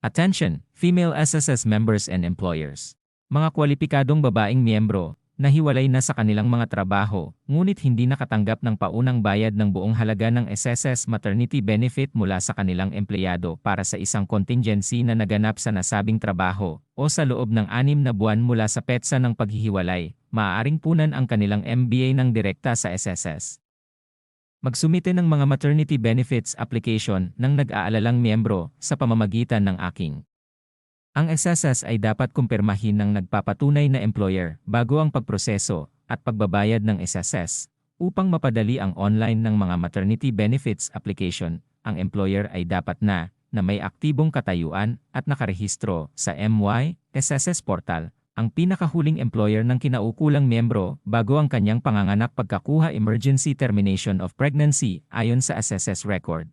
Attention, female SSS members and employers. Mga kwalipikadong babaeng miyembro, na hiwalay na sa kanilang mga trabaho, ngunit hindi nakatanggap ng paunang bayad ng buong halaga ng SSS maternity benefit mula sa kanilang empleyado para sa isang contingency na naganap sa nasabing trabaho o sa loob ng anim na buwan mula sa petsa ng paghihiwalay, maaaring punan ang kanilang MBA ng direkta sa SSS. Magsumite ng mga maternity benefits application ng nag-aalalang miyembro sa pamamagitan ng aking. Ang SSS ay dapat kumpirmahin ng nagpapatunay na employer bago ang pagproseso at pagbabayad ng SSS. Upang mapadali ang online ng mga maternity benefits application, ang employer ay dapat na na may aktibong katayuan at nakarehistro sa MY SSS portal ang pinakahuling employer ng kinaukulang miyembro bago ang kanyang panganganak pagkakuha emergency termination of pregnancy ayon sa SSS record.